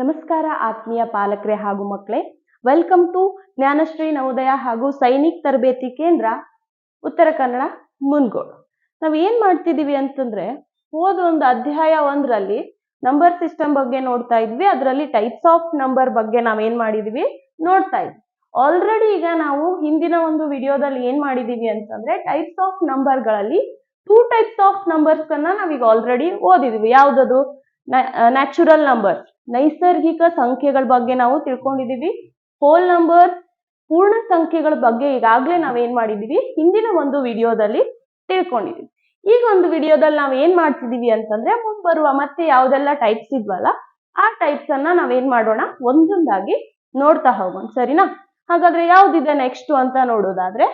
ನಮಸ್ಕಾರ ಆತ್ಮೀಯ ಪಾಲಕರೇ ಹಾಗೂ ಮಕ್ಕಳೇ. ವೆಲ್ಕಮ್ ಟು ಜ್ಞಾನಶ್ರೀ ನವೋದಯ ಹಾಗೂ ಸೈನಿಕ್ ತರಬೇತಿ ಕೇಂದ್ರ ಉತ್ತರ ಕನ್ನಡ ಮುನ್ಗೋಡ್. ನಾವು ಏನ್ ಮಾಡ್ತಿದೀವಿ ಅಂತಂದ್ರೆ, ಹೋದ ಒಂದು ಅಧ್ಯಾಯ ಒಂದರಲ್ಲಿ ನಂಬರ್ ಸಿಸ್ಟಮ್ ಬಗ್ಗೆ ನೋಡ್ತಾ ಇದ್ವಿ. ಅದರಲ್ಲಿ ಟೈಪ್ಸ್ ಆಫ್ ನಂಬರ್ ಬಗ್ಗೆ ನಾವ್ ಏನ್ ಮಾಡಿದೀವಿ ನೋಡ್ತಾ ಇದ್ವಿ. ಆಲ್ರೆಡಿ ಈಗ ನಾವು ಹಿಂದಿನ ಒಂದು ವಿಡಿಯೋದಲ್ಲಿ ಏನ್ ಮಾಡಿದೀವಿ ಅಂತಂದ್ರೆ ಟೈಪ್ಸ್ ಆಫ್ ನಂಬರ್ಗಳಲ್ಲಿ ಟೂ ಟೈಪ್ಸ್ ಆಫ್ ನಂಬರ್ಸ್ ಅನ್ನ ನಾವೀಗ ಆಲ್ರೆಡಿ ಓದಿದೀವಿ. ಯಾವ್ದದು? ನ್ಯಾಚುರಲ್ ನಂಬರ್ ನೈಸರ್ಗಿಕ ಸಂಖ್ಯೆಗಳ ಬಗ್ಗೆ ನಾವು ತಿಳ್ಕೊಂಡಿದ್ದೀವಿ. ಹೋಲ್ ನಂಬರ್ ಪೂರ್ಣ ಸಂಖ್ಯೆಗಳ ಬಗ್ಗೆ ಈಗಾಗಲೇ ನಾವೇನ್ ಮಾಡಿದೀವಿ ಹಿಂದಿನ ಒಂದು ವಿಡಿಯೋದಲ್ಲಿ ತಿಳ್ಕೊಂಡಿದೀವಿ ಈಗ ಒಂದು ವಿಡಿಯೋದಲ್ಲಿ ನಾವು ಏನ್ ಮಾಡ್ತಿದೀವಿ ಅಂತಂದ್ರೆ ಮುಂಬರುವ ಮತ್ತೆ ಯಾವ್ದೆಲ್ಲ ಟೈಪ್ಸ್ ಇದ್ವಲ್ಲ, ಆ ಟೈಪ್ಸ್ ಅನ್ನ ನಾವೇನ್ ಮಾಡೋಣ? ಒಂದೊಂದಾಗಿ ನೋಡ್ತಾ ಹೋಗೋಣ. ಸರಿನಾ? ಹಾಗಾದ್ರೆ ಯಾವ್ದಿದೆ ನೆಕ್ಸ್ಟ್ ಅಂತ ನೋಡೋದಾದ್ರೆ,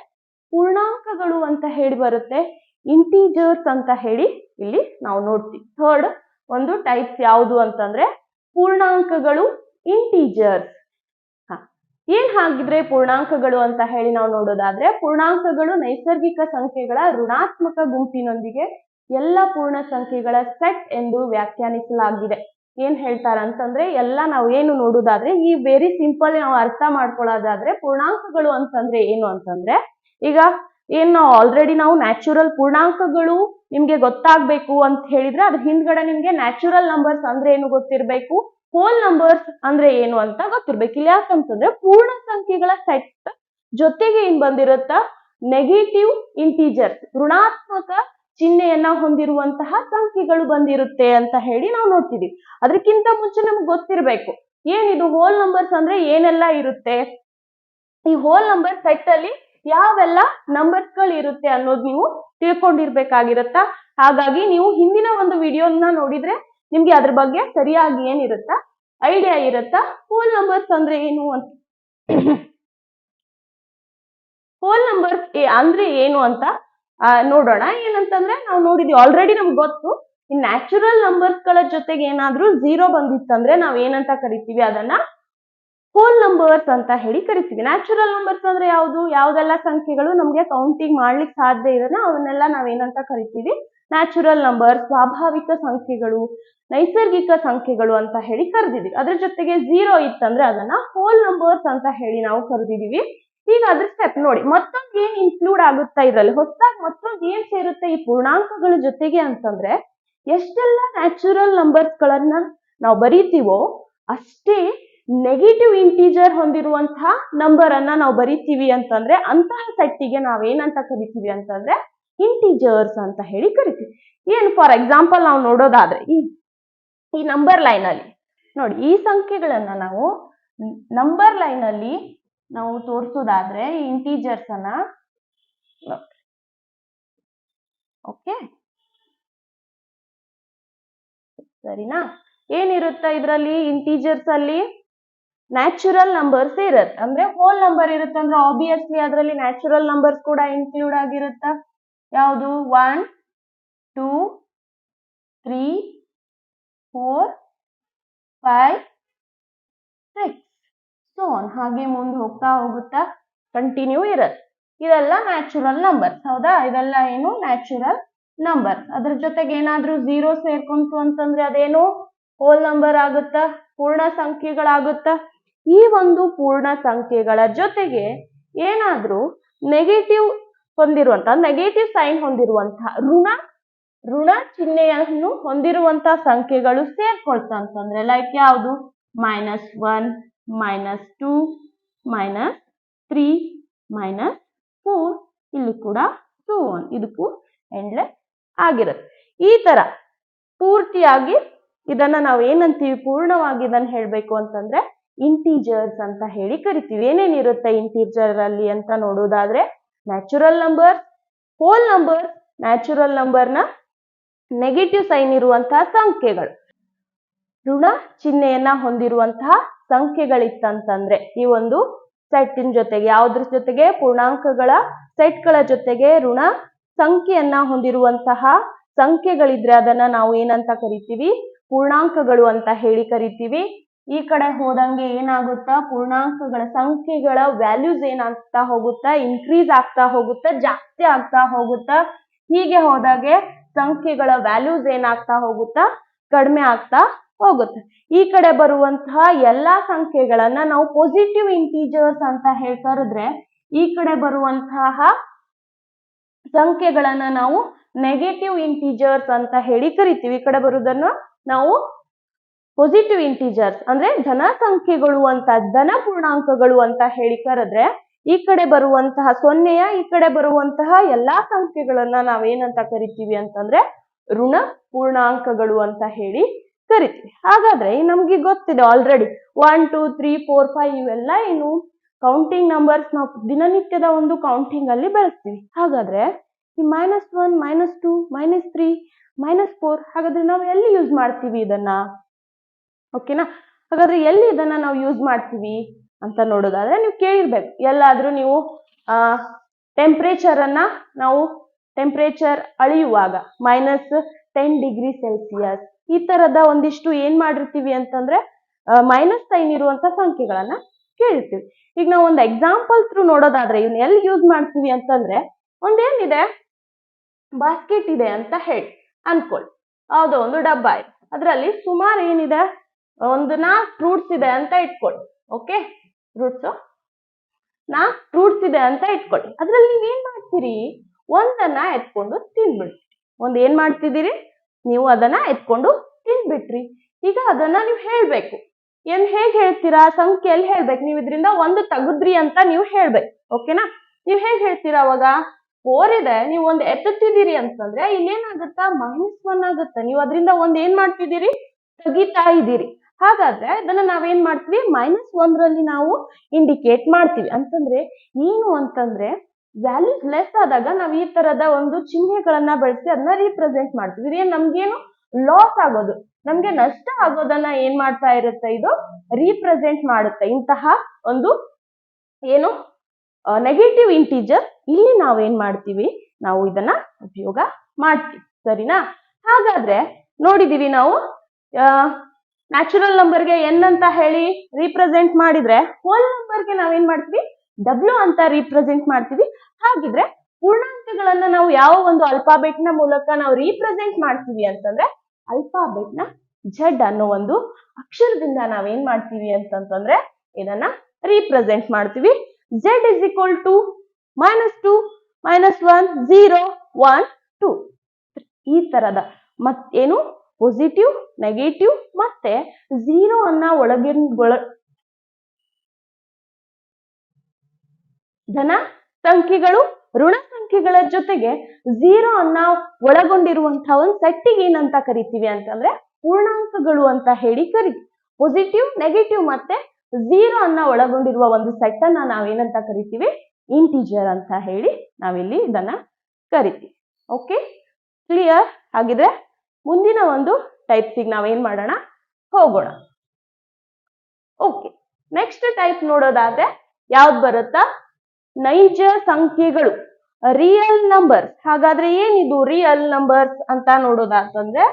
ಪೂರ್ಣಾಂಕಗಳು ಅಂತ ಹೇಳಿ ಬರುತ್ತೆ. ಇಂಟೀಜರ್ಸ್ ಅಂತ ಹೇಳಿ ಇಲ್ಲಿ ನಾವು ನೋಡ್ತೀವಿ. ಥರ್ಡ್ ಒಂದು ಟೈಪ್ಸ್ ಯಾವುದು ಅಂತಂದ್ರೆ ಪೂರ್ಣಾಂಕಗಳು ಇಂಟೀಜರ್ಸ್. ಏನ್ ಹಾಗಿದ್ರೆ ಪೂರ್ಣಾಂಕಗಳು ಅಂತ ಹೇಳಿ ನಾವು ನೋಡೋದಾದ್ರೆ ಪೂರ್ಣಾಂಕಗಳು ನೈಸರ್ಗಿಕ ಸಂಖ್ಯೆಗಳ ಋಣಾತ್ಮಕ ಗುಂಪಿನೊಂದಿಗೆ ಎಲ್ಲ ಪೂರ್ಣ ಸಂಖ್ಯೆಗಳ ಸೆಟ್ ಎಂದು ವ್ಯಾಖ್ಯಾನಿಸಲಾಗಿದೆ. ಏನ್ ಹೇಳ್ತಾರ ಅಂತಂದ್ರೆ ಎಲ್ಲ ನಾವು ಏನು ನೋಡೋದಾದ್ರೆ ಈ ವೆರಿ ಸಿಂಪಲ್ ನಾವು ಅರ್ಥ ಮಾಡ್ಕೊಳ್ಳೋದಾದ್ರೆ ಪೂರ್ಣಾಂಕಗಳು ಅಂತಂದ್ರೆ ಏನು ಅಂತಂದ್ರೆ ಈಗ ಏನ್ ಆಲ್ರೆಡಿ ನಾವು ನ್ಯಾಚುರಲ್ ಪೂರ್ಣಾಂಕಗಳು ನಿಮ್ಗೆ ಗೊತ್ತಾಗ್ಬೇಕು ಅಂತ ಹೇಳಿದ್ರೆ ಅದ್ರ ಹಿಂದ್ಗಡೆ ನಿಮ್ಗೆ ನ್ಯಾಚುರಲ್ ನಂಬರ್ಸ್ ಅಂದ್ರೆ ಏನು ಗೊತ್ತಿರ್ಬೇಕು? ಹೋಲ್ ನಂಬರ್ಸ್ ಅಂದ್ರೆ ಏನು ಅಂತ ಗೊತ್ತಿರ್ಬೇಕು. ಇಲ್ಲಿ ಯಾಕಂತಂದ್ರೆ ಪೂರ್ಣ ಸಂಖ್ಯೆಗಳ ಸೆಟ್ ಜೊತೆಗೆ ಏನ್ ಬಂದಿರುತ್ತ? ನೆಗೆಟಿವ್ ಇಂಟೀಜರ್ಸ್ ಋಣಾತ್ಮಕ ಚಿಹ್ನೆಯನ್ನ ಹೊಂದಿರುವಂತಹ ಸಂಖ್ಯೆಗಳು ಬಂದಿರುತ್ತೆ ಅಂತ ಹೇಳಿ ನಾವು ನೋಡ್ತಿದೀವಿ ಅದಕ್ಕಿಂತ ಮುಂಚೆ ನಮ್ಗೆ ಗೊತ್ತಿರ್ಬೇಕು. ಏನಿದು ಹೋಲ್ ನಂಬರ್ಸ್ ಅಂದ್ರೆ ಏನೆಲ್ಲ ಇರುತ್ತೆ? ಈ ಹೋಲ್ ನಂಬರ್ ಸೆಟ್ ಅಲ್ಲಿ ಯಾವೆಲ್ಲ ನಂಬರ್ಸ್ಗಳು ಇರುತ್ತೆ ಅನ್ನೋದು ನೀವು ತಿಳ್ಕೊಂಡಿರ್ಬೇಕಾಗಿರತ್ತ? ಹಾಗಾಗಿ ನೀವು ಹಿಂದಿನ ಒಂದು ವಿಡಿಯೋನ ನೋಡಿದ್ರೆ ನಿಮ್ಗೆ ಅದ್ರ ಬಗ್ಗೆ ಸರಿಯಾಗಿ ಏನಿರುತ್ತ? ಐಡಿಯಾ ಇರುತ್ತಾ? ಹೋಲ್ ನಂಬರ್ಸ್ ಅಂದ್ರೆ ಏನು ಅಂತ? ಹೋಲ್ ನಂಬರ್ಸ್ ಅಂದ್ರೆ ಏನು ಅಂತ ನೋಡೋಣ. ಏನಂತಂದ್ರೆ ನಾವು ನೋಡಿದ್ವಿ ಆಲ್ರೆಡಿ ನಮ್ಗೆ ಗೊತ್ತು. ನ್ಯಾಚುರಲ್ ನಂಬರ್ಸ್ಗಳ ಜೊತೆಗೆ ಏನಾದ್ರೂ ಝೀರೋ ಬಂದಿತ್ತಂದ್ರೆ ನಾವ್ ಏನಂತ ಕರಿತೀವಿ ಅದನ್ನ? ಹೋಲ್ ನಂಬರ್ಸ್ ಅಂತ ಹೇಳಿ ಕರಿತೀವಿ ನ್ಯಾಚುರಲ್ ನಂಬರ್ಸ್ ಅಂದ್ರೆ ಯಾವುದು? ಯಾವ್ದೆಲ್ಲ ಸಂಖ್ಯೆಗಳು ನಮ್ಗೆ ಕೌಂಟಿಂಗ್ ಮಾಡ್ಲಿಕ್ಕೆ ಸಾಧ್ಯ ಇದನ್ನ ಅವನ್ನೆಲ್ಲ ನಾವೇನಂತ ಕರಿತೀವಿ? ನ್ಯಾಚುರಲ್ ನಂಬರ್ಸ್ ಸ್ವಾಭಾವಿಕ ಸಂಖ್ಯೆಗಳು, ನೈಸರ್ಗಿಕ ಸಂಖ್ಯೆಗಳು ಅಂತ ಹೇಳಿ ಕರೆದಿದ್ವಿ. ಅದ್ರ ಜೊತೆಗೆ ಝೀರೋ ಇತ್ತಂದ್ರೆ ಅದನ್ನ ಹೋಲ್ ನಂಬರ್ಸ್ ಅಂತ ಹೇಳಿ ನಾವು ಕರೆದಿದೀವಿ. ಈಗ ಅದ್ರ ಸ್ಟೆಪ್ ನೋಡಿ. ಮತ್ತೊಂದು ಏನ್ ಇನ್ಕ್ಲೂಡ್ ಆಗುತ್ತಾ ಇದ್ರಲ್ಲಿ? ಹೊಸದಾಗಿ ಮತ್ತೊಂದು ಏನ್ ಸೇರುತ್ತೆ ಈ ಪೂರ್ಣಾಂಕಗಳ ಜೊತೆಗೆ ಅಂತಂದ್ರೆ, ಎಷ್ಟೆಲ್ಲ ನ್ಯಾಚುರಲ್ ನಂಬರ್ಸ್ ಗಳನ್ನ ನಾವು ಬರೀತೀವೋ ಅಷ್ಟೇ ನೆಗೆಟಿವ್ ಇಂಟೀಜರ್ ಹೊಂದಿರುವಂತಹ ನಂಬರ್ ಅನ್ನ ನಾವು ಬರಿತೀವಿ ಅಂತಂದ್ರೆ ಅಂತಹ ಸೆಟ್ಟಿಗೆ ನಾವೇನಂತ ಕರಿತೀವಿ ಅಂತಂದ್ರೆ ಇಂಟೀಜರ್ಸ್ ಅಂತ ಹೇಳಿ ಕರಿತೀವಿ. ಏನು ಫಾರ್ ಎಕ್ಸಾಂಪಲ್ ನಾವು ನೋಡೋದಾದ್ರೆ ಈ ಈ ನಂಬರ್ ಲೈನ್ ಅಲ್ಲಿ ನೋಡಿ ಈ ಸಂಖ್ಯೆಗಳನ್ನ ನಾವು ನಂಬರ್ ಲೈನ್ ಅಲ್ಲಿ ನಾವು ತೋರಿಸೋದಾದ್ರೆ ಇಂಟೀಜರ್ಸ್ ಅನ್ನ ಓಕೆ ಸರಿನಾ? ಏನಿರುತ್ತೆ ಇದರಲ್ಲಿ ಇಂಟೀಜರ್ಸ್ ಅಲ್ಲಿ? ನ್ಯಾಚುರಲ್ ನಂಬರ್ಸ್ ಇರುತ್ತೆ. ಅಂದ್ರೆ ಹೋಲ್ ನಂಬರ್ ಇರುತ್ತೆ ಅಂದ್ರೆ ಆಬ್ವಿಯಸ್ಲಿ ಅದರಲ್ಲಿ ನ್ಯಾಚುರಲ್ ನಂಬರ್ಸ್ ಕೂಡ ಇನ್ಕ್ಲೂಡ್ ಆಗಿರುತ್ತ? ಯಾವುದು? One two three four five six so ಹಾಗೆ ಮುಂದೆ ಹೋಗ್ತಾ ಹೋಗುತ್ತಾ ಕಂಟಿನ್ಯೂ ಇರತ್ ಇದೆಲ್ಲ ನ್ಯಾಚುರಲ್ ನಂಬರ್ಸ್ ಹೌದಾ? ಇದೆಲ್ಲ ಏನು? ನ್ಯಾಚುರಲ್ ನಂಬರ್ ಅದ್ರ ಜೊತೆಗೆ ಏನಾದ್ರೂ ಝೀರೋ ಸೇರ್ಕೊಂತು ಅಂತಂದ್ರೆ ಅದೇನು? ಹೋಲ್ ನಂಬರ್ ಆಗುತ್ತಾ? ಪೂರ್ಣ ಸಂಖ್ಯೆಗಳಾಗುತ್ತಾ? ಈ ಒಂದು ಪೂರ್ಣ ಸಂಖ್ಯೆಗಳ ಜೊತೆಗೆ ಏನಾದರೂ ನೆಗೆಟಿವ್ ಹೊಂದಿರುವಂಥ ನೆಗೆಟಿವ್ ಸೈನ್ ಹೊಂದಿರುವಂತಹ ಋಣ ಋಣ ಚಿಹ್ನೆಯನ್ನು ಹೊಂದಿರುವಂತಹ ಸಂಖ್ಯೆಗಳು ಸೇರ್ಕೊಳ್ತಾ ಅಂತಂದ್ರೆ ಲೈಕ್ ಯಾವುದು? Minus one minus two minus three minus four ಇಲ್ಲಿ ಕೂಡ ಟೂ ಒನ್ ಇದಕ್ಕೂ ಎಂಡ್ಲೆಸ್ ಆಗಿರುತ್ತೆ. ಈ ತರ ಪೂರ್ತಿಯಾಗಿ ಇದನ್ನ ನಾವು ಏನಂತೀವಿ ಪೂರ್ಣವಾಗಿ ಇದನ್ನ ಹೇಳ್ಬೇಕು ಅಂತಂದ್ರೆ ಇಂಟೀಜರ್ಸ್ ಅಂತ ಹೇಳಿ ಕರಿತೀವಿ. ಏನೇನಿರುತ್ತೆ ಇಂಟೀಜರ್ ಅಲ್ಲಿ ಅಂತ ನೋಡೋದಾದ್ರೆ natural number whole number natural ನಂಬರ್ನ ನೆಗೆಟಿವ್ ಸೈನ್ ಇರುವಂತಹ ಸಂಖ್ಯೆಗಳು. ಋಣ ಚಿಹ್ನೆಯನ್ನ ಹೊಂದಿರುವಂತಹ ಸಂಖ್ಯೆಗಳಿತ್ತಂತಂದ್ರೆ ಈ ಒಂದು ಸೆಟ್ಟಿನ ಜೊತೆಗೆ ಯಾವುದ್ರ ಜೊತೆಗೆ? ಪೂರ್ಣಾಂಕಗಳ ಸೆಟ್ಗಳ ಜೊತೆಗೆ ಋಣ ಸಂಖ್ಯೆಯನ್ನ ಹೊಂದಿರುವಂತಹ ಸಂಖ್ಯೆಗಳಿದ್ರೆ ಅದನ್ನ ನಾವು ಏನಂತ ಕರಿತೀವಿ? ಪೂರ್ಣಾಂಕಗಳು ಅಂತ ಹೇಳಿ ಕರಿತೀವಿ. ಈ ಕಡೆ ಹೋದಂಗೆ ಏನಾಗುತ್ತಾ? ಪೂರ್ಣಾಂಕಗಳ ಸಂಖ್ಯೆಗಳ ವ್ಯಾಲ್ಯೂಸ್ ಏನಾಗ್ತಾ ಹೋಗುತ್ತಾ? ಇನ್ಕ್ರೀಸ್ ಆಗ್ತಾ ಹೋಗುತ್ತಾ? ಜಾಸ್ತಿ ಆಗ್ತಾ ಹೋಗುತ್ತಾ? ಹೀಗೆ ಹೋದಾಗೆ ಸಂಖ್ಯೆಗಳ ವ್ಯಾಲ್ಯೂಸ್ ಏನಾಗ್ತಾ ಹೋಗುತ್ತಾ? ಕಡಿಮೆ ಆಗ್ತಾ ಹೋಗುತ್ತೆ. ಈ ಕಡೆ ಬರುವಂತಹ ಎಲ್ಲಾ ಸಂಖ್ಯೆಗಳನ್ನ ನಾವು ಪಾಸಿಟಿವ್ ಇಂಟೀಜರ್ಸ್ ಅಂತ ಹೇಳಿ ಕರೆದ್ರೆ ಈ ಕಡೆ ಬರುವಂತಹ ಸಂಖ್ಯೆಗಳನ್ನ ನಾವು ನೆಗೆಟಿವ್ ಇಂಟೀಜರ್ಸ್ ಅಂತ ಹೇಳಿ ಕರಿತೀವಿ. ಈ ಕಡೆ ಬರುವುದನ್ನು ನಾವು ಪಾಸಿಟಿವ್ ಇಂಟಿಜರ್ಸ್ ಅಂದ್ರೆ ಧನ ಸಂಖ್ಯೆಗಳು ಅಂತ, ಧನ ಪೂರ್ಣಾಂಕಗಳು ಅಂತ ಹೇಳಿ ಕರೆದ್ರೆ ಈ ಕಡೆ ಬರುವಂತಹ ಸೊನ್ನೆಯ, ಈ ಕಡೆ ಬರುವಂತಹ ಎಲ್ಲಾ ಸಂಖ್ಯೆಗಳನ್ನ ನಾವೇನಂತ ಕರಿತೀವಿ ಅಂತಂದ್ರೆ ಋಣ ಪೂರ್ಣಾಂಕಗಳು ಅಂತ ಹೇಳಿ ಕರಿತೀವಿ. ಹಾಗಾದ್ರೆ ನಮ್ಗೆ ಗೊತ್ತಿದೆ already one two three four five ಇವೆಲ್ಲ ಏನು ಕೌಂಟಿಂಗ್ ನಂಬರ್ಸ್ ನಾವು ದಿನನಿತ್ಯದ ಒಂದು ಕೌಂಟಿಂಗ್ ಅಲ್ಲಿ ಬಳಸ್ತೀವಿ. ಹಾಗಾದ್ರೆ ಈ minus one minus two minus three minus four ಹಾಗಾದ್ರೆ ನಾವು ಎಲ್ಲಿ ಯೂಸ್ ಮಾಡ್ತೀವಿ ಇದನ್ನ? ಓಕೆನಾ ಹಾಗಾದ್ರೆ ಎಲ್ಲಿ ಇದನ್ನ ನಾವು ಯೂಸ್ ಮಾಡ್ತೀವಿ ಅಂತ ನೋಡೋದಾದ್ರೆ ನೀವು ಕೇಳಿರ್ಬೇಕು. ಎಲ್ಲಾದ್ರೂ ನೀವು, ಆ ಟೆಂಪ್ರೇಚರ್ ಅನ್ನ ನಾವು ಟೆಂಪ್ರೇಚರ್ ಅಳಿಯುವಾಗ ಮೈನಸ್ ಟೆನ್ ಡಿಗ್ರಿ ಸೆಲ್ಸಿಯಸ್ ಈ ತರದ ಒಂದಿಷ್ಟು ಏನ್ ಮಾಡಿರ್ತೀವಿ ಅಂತಂದ್ರೆ ಮೈನಸ್ ಸೈನ್ ಇರುವಂತ ಸಂಖ್ಯೆಗಳನ್ನ ಕೇಳಿರ್ತೀವಿ. ಈಗ ನಾವು ಒಂದು ಎಕ್ಸಾಂಪಲ್ ಥ್ರೂ ನೋಡೋದಾದ್ರೆ ಇವನ್ನ ಎಲ್ಲಿ ಯೂಸ್ ಮಾಡ್ತೀವಿ ಅಂತಂದ್ರೆ, ಒಂದೇನಿದೆ? ಬಾಸ್ಕೆಟ್ ಇದೆ ಅಂತ ಹೇಳಿ ಅನ್ಕೊಳ್ಳಿ ಯಾವುದೋ ಒಂದು ಡಬ್ಬ ಇದೆ. ಅದರಲ್ಲಿ ಸುಮಾರು ಏನಿದೆ? ಒಂದು ನಾಲ್ಕು ಫ್ರೂಟ್ಸ್ ಇದೆ ಅಂತ ಇಟ್ಕೊಳ್ಳಿ ಓಕೆ ಫ್ರೂಟ್ಸ್ ನಾಲ್ಕು ಫ್ರೂಟ್ಸ್ ಇದೆ ಅಂತ ಇಟ್ಕೊಳ್ಳಿ ಅದ್ರಲ್ಲಿ ನೀವ್ ಏನ್ ಮಾಡ್ತೀರಿ? ಒಂದನ್ನ ಎತ್ಕೊಂಡು ತಿನ್ಬಿಡ್ತೀರಿ ಒಂದ್ ಏನ್ ಮಾಡ್ತಿದ್ದೀರಿ? ನೀವು ಅದನ್ನ ಎತ್ಕೊಂಡು ತಿನ್ಬಿಟ್ರಿ. ಈಗ ಅದನ್ನ ನೀವು ಹೇಳ್ಬೇಕು. ಏನ್ ಹೇಗ್ ಹೇಳ್ತೀರಾ? ಸಂಖ್ಯೆಯಲ್ಲಿ ಹೇಳ್ಬೇಕು? ನೀವು ಇದರಿಂದ ಒಂದು ತಗದ್ರಿ ಅಂತ ನೀವು ಹೇಳ್ಬೇಕು ಓಕೆನಾ ನೀವ್ ಹೇಗ್ ಹೇಳ್ತೀರಾ ಅವಾಗ? ಫೋರ್ ಇದೆ, ನೀವು ಒಂದ್ ಎತ್ತುತ್ತಿದ್ದೀರಿ ಅಂತಂದ್ರೆ ಇಲ್ಲೇನಾಗುತ್ತಾ ಮೈನಸ್ ಒನ್ ಆಗುತ್ತೆ. ನೀವು ಅದರಿಂದ ಒಂದ್ ಏನ್ ಮಾಡ್ತಿದ್ದೀರಿ? ತೆಗಿತಾ ಇದ್ದೀರಿ. ಹಾಗಾದ್ರೆ ಅದನ್ನ ನಾವೇನ್ ಮಾಡ್ತೀವಿ? ಮೈನಸ್ ಒಂದರಲ್ಲಿ ನಾವು ಇಂಡಿಕೇಟ್ ಮಾಡ್ತೀವಿ. ಅಂತಂದ್ರೆ, ಏನು ಅಂತಂದ್ರೆ ವ್ಯಾಲ್ಯೂಸ್ ಲೆಸ್ ಆದಾಗ ನಾವು ಈ ತರದ ಒಂದು ಚಿಹ್ನೆಗಳನ್ನ ಬಳಸಿ ಅದನ್ನ ರೀಪ್ರೆಸೆಂಟ್ ಮಾಡ್ತೀವಿ. ಇದೇ ನಮ್ಗೇನು ಲಾಸ್ ಆಗೋದು? ನಮ್ಗೆ ನಷ್ಟ ಆಗೋದನ್ನ ಏನ್ ಮಾಡ್ತಾ ಇರುತ್ತೆ? ಇದು ರೀಪ್ರೆಸೆಂಟ್ ಮಾಡುತ್ತೆ. ಇಂತಹ ಒಂದು ಏನು ನೆಗೆಟಿವ್ ಇಂಟೀಜರ್ ಇಲ್ಲಿ ನಾವೇನ್ ಮಾಡ್ತೀವಿ? ನಾವು ಇದನ್ನ ಉಪಯೋಗ ಮಾಡ್ತೀವಿ. ಸರಿನಾ? ಹಾಗಾದ್ರೆ ನೋಡಿದೀವಿ ನಾವು ನ್ಯಾಚುರಲ್ ನಂಬರ್ಗೆ ಎನ್ ಅಂತ ಹೇಳಿ ರೀಪ್ರೆಸೆಂಟ್ ಮಾಡಿದ್ರೆ ಹೋಲ್ ನಂಬರ್ಗೆ ನಾವೇನ್ ಮಾಡ್ತೀವಿ? ಡಬ್ಲ್ಯೂ ಅಂತ ರೀಪ್ರೆಸೆಂಟ್ ಮಾಡ್ತೀವಿ. ಹಾಗಿದ್ರೆ ಪೂರ್ಣಾಂಕಗಳನ್ನ ನಾವು ಯಾವ ಒಂದು ಅಲ್ಫಾಬೆಟ್ನ ಮೂಲಕ ನಾವು ರೀಪ್ರೆಸೆಂಟ್ ಮಾಡ್ತೀವಿ ಅಂತಂದ್ರೆ ಅಲ್ಫಾಬೆಟ್ನ ಝಡ್ ಅನ್ನೋ ಒಂದು ಅಕ್ಷರದಿಂದ ನಾವೇನ್ ಮಾಡ್ತೀವಿ ಅಂತಂತಂದ್ರೆ ಇದನ್ನ ರೀಪ್ರೆಸೆಂಟ್ ಮಾಡ್ತೀವಿ. Z is equal to minus two minus one zero one two ಈ ತರದ ಮತ್ತೇನು? ಪಾಸಿಟಿವ್ ನೆಗೆಟಿವ್ ಮತ್ತೆ ಝೀರೋ ಅನ್ನ ಒಳಗಿನ ಒಳ ಧನ ಸಂಖ್ಯೆಗಳು, ಋಣ ಸಂಖ್ಯೆಗಳ ಜೊತೆಗೆ ಝೀರೋ ಅನ್ನ ಒಳಗೊಂಡಿರುವಂತಹ ಒಂದು ಸೆಟ್ಟಿಗೆ ಏನಂತ ಕರಿತೀವಿ ಅಂತಂದ್ರೆ ಪೂರ್ಣಾಂಕಗಳು ಅಂತ ಹೇಳಿ ಕರಿತೀವಿ ಪಾಸಿಟಿವ್ ನೆಗೆಟಿವ್ ಮತ್ತೆ ಝೀರೋ ಅನ್ನ ಒಳಗೊಂಡಿರುವ ಒಂದು ಸೆಟ್ ಅನ್ನ ನಾವೇನಂತ ಕರಿತೀವಿ? ಇಂಟಿಜರ್ ಅಂತ ಹೇಳಿ ನಾವಿಲ್ಲಿ ಇದನ್ನ ಕರಿತೀವಿ. ಓಕೆ ಕ್ಲಿಯರ್ ಹಾಗಿದ್ರೆ ಮುಂದಿನ ಒಂದು ಟೈಪ್ಸಿಗೆ ನಾವೇನ್ ಮಾಡೋಣ? ಹೋಗೋಣ. ಓಕೆ ನೆಕ್ಸ್ಟ್ ಟೈಪ್ ನೋಡೋದಾದ್ರೆ ಯಾವ್ದು ಬರುತ್ತಾ? ನೈಜ ಸಂಖ್ಯೆಗಳು. ರಿಯಲ್ ನಂಬರ್ಸ್ ಹಾಗಾದ್ರೆ ಏನಿದು ರಿಯಲ್ ನಂಬರ್ಸ್ ಅಂತ ನೋಡೋದಾತಂದ್ರೆ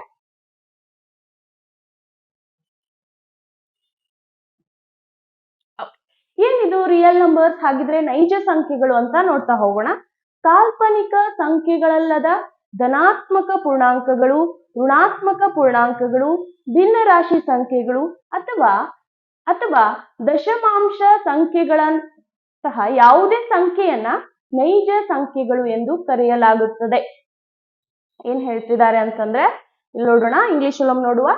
ಏನಿದು ರಿಯಲ್ ನಂಬರ್ಸ್ ಹಾಗಿದ್ರೆ ನೈಜ ಸಂಖ್ಯೆಗಳು ಅಂತ ನೋಡ್ತಾ ಹೋಗೋಣ. ಕಾಲ್ಪನಿಕ ಸಂಖ್ಯೆಗಳಲ್ಲದ ಧನಾತ್ಮಕ ಪೂರ್ಣಾಂಕಗಳು, ಋಣಾತ್ಮಕ ಪೂರ್ಣಾಂಕಗಳು ಭಿನ್ನ ರಾಶಿ ಸಂಖ್ಯೆಗಳು ಅಥವಾ ಅಥವಾ ದಶಮಾಂಶ ಸಂಖ್ಯೆಗಳಂತಹ ಯಾವುದೇ ಸಂಖ್ಯೆಯನ್ನ ನೈಜ ಸಂಖ್ಯೆಗಳು ಎಂದು ಕರೆಯಲಾಗುತ್ತದೆ. ಏನ್ ಹೇಳ್ತಿದ್ದಾರೆ ಅಂತಂದ್ರೆ, ಇಲ್ಲಿ ನೋಡೋಣ ಇಂಗ್ಲಿಷ್ ಅಲ್ಲಿ ನೋಡುವ.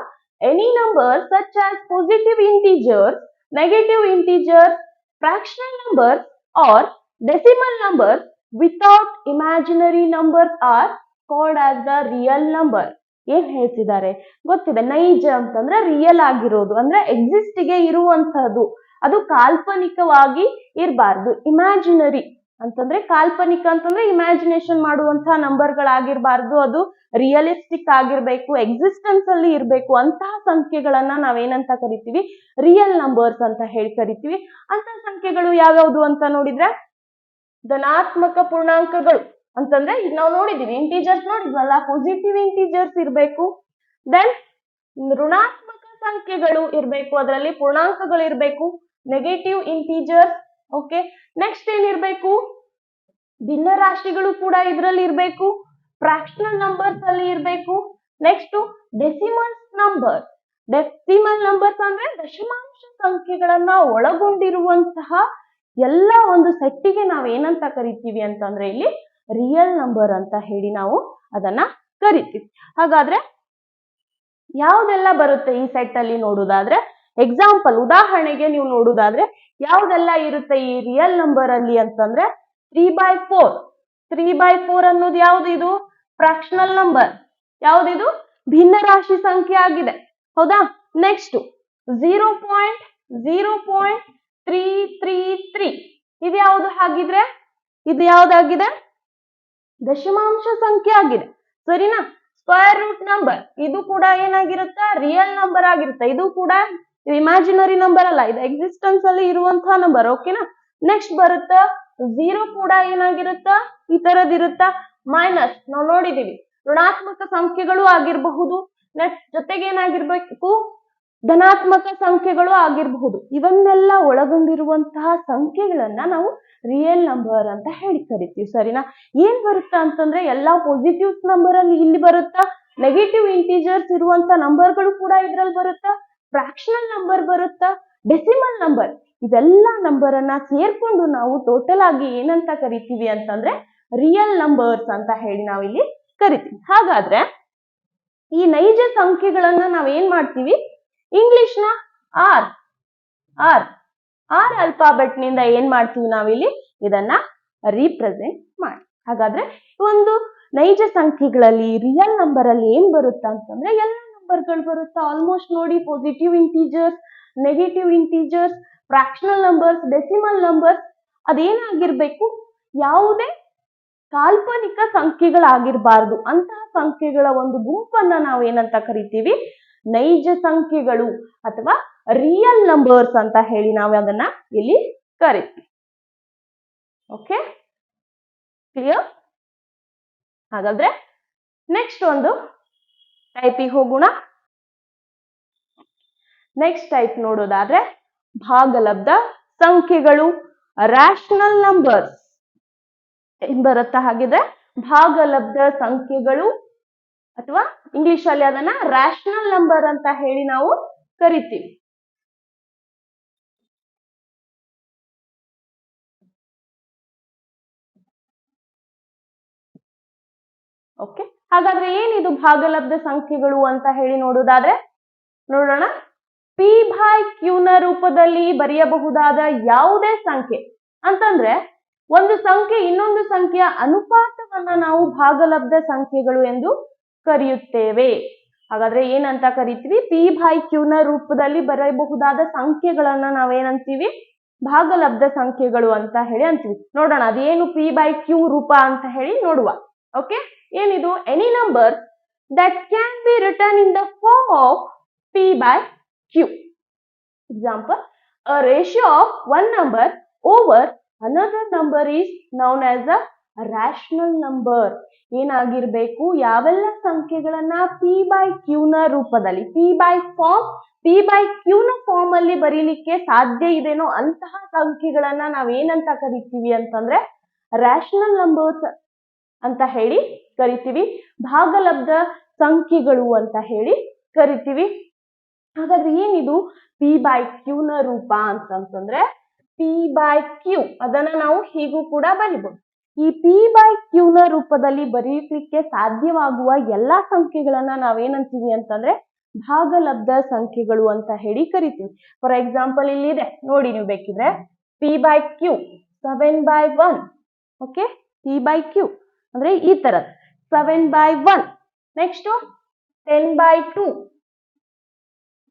Any number such as positive integers negative integers fractional number or decimal numbers without imaginary numbers are called as the real number ಏನ್ ಹೇಳ್ತಿದ್ದಾರೆ? ಗೊತ್ತಿದೆ. ನೈಜ ಅಂತಂದ್ರೆ ರಿಯಲ್ ಆಗಿರೋದು. ಅಂದ್ರೆ ಎಕ್ಸಿಸ್ಟ್ಗೆ ಇರುವಂತಹದ್ದು. ಅದು ಕಾಲ್ಪನಿಕವಾಗಿ ಇರಬಾರ್ದು. ಇಮ್ಯಾಜಿನರಿ ಅಂತಂದ್ರೆ ಕಾಲ್ಪನಿಕ ಅಂತಂದ್ರೆ ಇಮ್ಯಾಜಿನೇಷನ್ ಮಾಡುವಂತಹ ನಂಬರ್ಗಳಾಗಿರ್ಬಾರ್ದು ಅದು ರಿಯಲಿಸ್ಟಿಕ್ ಆಗಿರ್ಬೇಕು. ಎಕ್ಸಿಸ್ಟೆನ್ಸ್ ಅಲ್ಲಿ ಇರಬೇಕು. ಅಂತಹ ಸಂಖ್ಯೆಗಳನ್ನ ನಾವೇನಂತ ಕರಿತೀವಿ? ರಿಯಲ್ ನಂಬರ್ಸ್ ಅಂತ ಹೇಳಿ ಕರಿತೀವಿ. ಅಂತಹ ಸಂಖ್ಯೆಗಳು ಯಾವ್ಯಾವ್ದು ಅಂತ ನೋಡಿದ್ರೆ ಧನಾತ್ಮಕ ಪೂರ್ಣಾಂಕಗಳು. ಅಂತಂದ್ರೆ ಈಗ ನಾವು ನೋಡಿದೀವಿ ಇಂಟೀಜರ್ಸ್ ನೋಡಿದ್ವಲ್ಲ ಪಾಸಿಟಿವ್ ಇಂಟೀಜರ್ಸ್ ಇರಬೇಕು. ದೆನ್ ಋಣಾತ್ಮಕ ಸಂಖ್ಯೆಗಳು ಇರಬೇಕು, ಅದರಲ್ಲಿ ಪೂರ್ಣಾಂಕಗಳು ಇರಬೇಕು ನೆಗೆಟಿವ್ ಇಂಟೀಜರ್ಸ್ ಓಕೆ ನೆಕ್ಸ್ಟ್ ಏನಿರ್ಬೇಕು ಭಿನ್ನ ರಾಶಿಗಳು ಕೂಡ ಇದರಲ್ಲಿ ಇರಬೇಕು ಫ್ರಾಕ್ಷನಲ್ ನಂಬರ್ಸ್ ಅಲ್ಲಿ ಇರಬೇಕು. Next decimal number decimal numbers ಅಂದ್ರೆ ದಶಮಾಂಶ ಸಂಖ್ಯೆಗಳನ್ನ ಒಳಗೊಂಡಿರುವಂತಹ ಎಲ್ಲ ಒಂದು ಸೆಟ್ಟಿಗೆ ನಾವು ಏನಂತ ಕರಿತೀವಿ ಅಂತಂದ್ರೆ ಇಲ್ಲಿ ರಿಯಲ್ ನಂಬರ್ ಅಂತ ಹೇಳಿ ನಾವು ಅದನ್ನ ಕರಿತೀವಿ. ಹಾಗಾದ್ರೆ ಯಾವ್ದೆಲ್ಲ ಬರುತ್ತೆ ಈ ಸೆಟ್ ಅಲ್ಲಿ ನೋಡುದಾದ್ರೆ ಎಕ್ಸಾಂಪಲ್ ಉದಾಹರಣೆಗೆ ನೀವು ನೋಡುದಾದ್ರೆ, ಯಾವ್ದೆಲ್ಲ ಇರುತ್ತೆ ಈ ರಿಯಲ್ ನಂಬರ್ ಅಲ್ಲಿ ಅಂತಂದ್ರೆ three by four three by four ಅನ್ನೋದು ಯಾವ್ದು ಇದು? ಫ್ರಾಕ್ಷನಲ್ ನಂಬರ್ ಯಾವ್ದಿದು ಭಿನ್ನ ರಾಶಿ ಸಂಖ್ಯೆ ಆಗಿದೆ. ಹೌದಾ? Next zero point zero point three three three ಇದು ಯಾವುದು ಹಾಗಿದ್ರೆ? ಇದು ಯಾವ್ದಾಗಿದೆ ದಶಮಾಂಶ ಸಂಖ್ಯೆ ಆಗಿದೆ. ಸರಿನಾ? ಸ್ಕ್ವೇರ್ ರೂಟ್ ನಂಬರ್ ಇದು ಕೂಡ ಏನಾಗಿರುತ್ತ? ರಿಯಲ್ ನಂಬರ್ ಆಗಿರುತ್ತೆ. ಇದು ಕೂಡ ಇಮ್ಯಾಜಿನರಿ ನಂಬರ್ ಅಲ್ಲ. ಇದು ಎಕ್ಸಿಸ್ಟೆನ್ಸ್ ಅಲ್ಲಿ ಇರುವಂತಹ ನಂಬರ್ ಓಕೆನಾ ನೆಕ್ಸ್ಟ್ ಬರುತ್ತ. ಝೀರೋ ಕೂಡ ಏನಾಗಿರುತ್ತ? ಈ ತರದಿರುತ್ತ ಮೈನಸ್ ನಾವು ನೋಡಿದೀವಿ. ಋಣಾತ್ಮಕ ಸಂಖ್ಯೆಗಳು ಆಗಿರಬಹುದು. ನೆಕ್ಸ್ಟ್ ಜೊತೆಗೆ ಏನಾಗಿರ್ಬೇಕು? ಧನಾತ್ಮಕ ಸಂಖ್ಯೆಗಳು ಆಗಿರಬಹುದು. ಇವನ್ನೆಲ್ಲ ಒಳಗೊಂಡಿರುವಂತಹ ಸಂಖ್ಯೆಗಳನ್ನ ನಾವು ರಿಯಲ್ ನಂಬರ್ ಅಂತ ಹೇಳಿ ಕರಿತೀವಿ, ಸರಿನಾ? ಏನ್ ಬರುತ್ತಾ ಅಂತಂದ್ರೆ ಎಲ್ಲಾ ಪಾಸಿಟಿವ್ಸ್ ನಂಬರ್ ಅಲ್ಲಿ ಇಲ್ಲಿ ಬರುತ್ತಾ? ನೆಗೆಟಿವ್ ಇಂಟೀಜರ್ಸ್ ಇರುವಂತ ನಂಬರ್ಗಳು ಕೂಡ ಇದ್ರಲ್ಲಿ ಬರುತ್ತಾ? ಫ್ರಾಕ್ಷನಲ್ ನಂಬರ್ ಬರುತ್ತಾ? ಡೆಸಿಮಲ್ ನಂಬರ್ ಇದೆಲ್ಲ ನಂಬರ್ ಅನ್ನ ಸೇರ್ಕೊಂಡು ನಾವು ಟೋಟಲ್ ಆಗಿ ಏನಂತ ಕರಿತೀವಿ ಅಂತಂದ್ರೆ ರಿಯಲ್ ನಂಬರ್ಸ್ ಅಂತ ಹೇಳಿ ನಾವಿಲ್ಲಿ ಕರಿತೀವಿ. ಹಾಗಾದ್ರೆ ಈ ನೈಜ ಸಂಖ್ಯೆಗಳನ್ನ ನಾವೇನ್ ಮಾಡ್ತೀವಿ? ಇಂಗ್ಲಿಷ್ನ ಆರ್ ಆರ್ ಆರ್ ಅಲ್ಫಾಬೆಟ್ನಿಂದ ಏನ್ ಮಾಡ್ತೀವಿ ನಾವಿಲ್ಲಿ? ಇದನ್ನ ರೀಪ್ರೆಸೆಂಟ್ ಮಾಡಿ. ಹಾಗಾದ್ರೆ ಒಂದು ನೈಜ ಸಂಖ್ಯೆಗಳಲ್ಲಿ ರಿಯಲ್ ನಂಬರ್ ಅಲ್ಲಿ ಏನ್ ಬರುತ್ತಾ ಅಂತಂದ್ರೆ ಎಲ್ಲ ನಂಬರ್ಗಳು ಬರುತ್ತಾ? ಆಲ್ಮೋಸ್ಟ್ ನೋಡಿ positive integers negative integers fractional numbers decimal numbers ಅದೇನಾಗಿರ್ಬೇಕು? ಯಾವುದೇ ಕಾಲ್ಪನಿಕ ಸಂಖ್ಯೆಗಳಾಗಿರ್ಬಾರ್ದು. ಅಂತಹ ಸಂಖ್ಯೆಗಳ ಒಂದು ಗುಂಪನ್ನ ನಾವು ಏನಂತ ಕರಿತೀವಿ? ನೈಜ ಸಂಖ್ಯೆಗಳು ಅಥವಾ ರಿಯಲ್ ನಂಬರ್ಸ್ ಅಂತ ಹೇಳಿ ನಾವು ಅದನ್ನ ಇಲ್ಲಿ ಕರಿತೀವಿ ಓಕೆ ಕ್ಲಿಯರ್ ಹಾಗಾದ್ರೆ ನೆಕ್ಸ್ಟ್ ಒಂದು ಟೈಪಿಗೆ ಹೋಗೋಣ. ನೆಕ್ಸ್ಟ್ ಟೈಪ್ ನೋಡೋದಾದ್ರೆ ಭಾಗಲಬ್ಧ ಸಂಖ್ಯೆಗಳು ರ್ಯಾಷನಲ್ ನಂಬರ್ಸ್ ಬರುತ್ತಾ ಹಾಗಿದ್ರೆ? ಭಾಗಲಬ್ಧ ಸಂಖ್ಯೆಗಳು ಅಥವಾ ಇಂಗ್ಲಿಷ್ ಅಲ್ಲಿ ಅದನ್ನ ರ್ಯಾಷನಲ್ ನಂಬರ್ ಅಂತ ಹೇಳಿ ನಾವು ಕರಿತೀವಿ. ಓಕೆ ಹಾಗಾದ್ರೆ ಏನಿದು ಭಾಗಲಬ್ಧ ಸಂಖ್ಯೆಗಳು ಅಂತ ಹೇಳಿ ನೋಡೋದಾದ್ರೆ, ನೋಡೋಣ. ಪಿ ಬೈ ಕ್ಯೂನ ರೂಪದಲ್ಲಿ ಬರೆಯಬಹುದಾದ ಯಾವುದೇ ಸಂಖ್ಯೆ. ಅಂತಂದ್ರೆ, ಒಂದು ಸಂಖ್ಯೆ ಇನ್ನೊಂದು ಸಂಖ್ಯೆಯ ಅನುಪಾತವನ್ನ ನಾವು ಭಾಗಲಬ್ಧ ಸಂಖ್ಯೆಗಳು ಎಂದು ಕರೆಯುತ್ತೇವೆ. ಹಾಗಾದ್ರೆ ಏನಂತ ಕರಿತೀವಿ? ಪಿ ಬೈ ನ ರೂಪದಲ್ಲಿ ಬರೆಯಬಹುದಾದ ಸಂಖ್ಯೆಗಳನ್ನ ನಾವೇನಂತೀವಿ? ಭಾಗಲಬ್ಧ ಸಂಖ್ಯೆಗಳು ಅಂತ ಹೇಳಿ ಅಂತೀವಿ. ನೋಡೋಣ, ಅದೇನು ಪಿ ಬೈ ಕ್ಯೂ ರೂಪ ಅಂತ ಹೇಳಿ ನೋಡುವ. ಓಕೆ ಏನಿದು? Any number that can be written in the form of p by q example a ratio of one number over another number is known as a rational number ಏನಾಗಿರ್ಬೇಕು? ಯಾವೆಲ್ಲ ಸಂಖ್ಯೆಗಳನ್ನ P by ಕ್ಯೂನ ರೂಪದಲ್ಲಿ p by form p by ಕ್ಯೂನ form ಅಲ್ಲಿ ಬರೀಲಿಕ್ಕೆ ಸಾಧ್ಯ ಇದೆನೋ ಅಂತಹ ಸಂಖ್ಯೆಗಳನ್ನ ನಾವೇನಂತ ಕರಿತೀವಿ ಅಂತಂದ್ರೆ ರ್ಯಾಷನಲ್ ನಂಬರ್ಸ್ ಅಂತ ಹೇಳಿ ಕರಿತೀವಿ. ಭಾಗಲಬ್ಧ ಸಂಖ್ಯೆಗಳು ಅಂತ ಹೇಳಿ ಕರಿತೀವಿ. ಹಾಗಾದ್ರೆ ಏನಿದು? ಪಿ ಬೈ ಕ್ಯೂನ ರೂಪ ಅಂತಂತಂದ್ರೆ ಪಿ ಬೈ ಕ್ಯೂ ಅದನ್ನ ನಾವು ಹೀಗೂ ಕೂಡ ಬರಿಬಹುದು ಈ ಪಿ ಬೈ ನ ರೂಪದಲ್ಲಿ ಬರೀಲಿಕ್ಕೆ ಸಾಧ್ಯವಾಗುವ ಎಲ್ಲಾ ಸಂಖ್ಯೆಗಳನ್ನ ನಾವೇನಂತೀವಿ ಅಂತಂದ್ರೆ ಭಾಗಲಬ್ಧ ಸಂಖ್ಯೆಗಳು ಅಂತ ಹೇಳಿ ಕರಿತೀವಿ. ಫಾರ್ ಎಕ್ಸಾಂಪಲ್ ಇಲ್ಲಿ ಇದೆ ನೋಡಿ ನೀವು ಬೇಕಿದ್ರೆ p by q seven by one okay p by q ಅಂದ್ರೆ ಈ ತರ seven by one next ten by two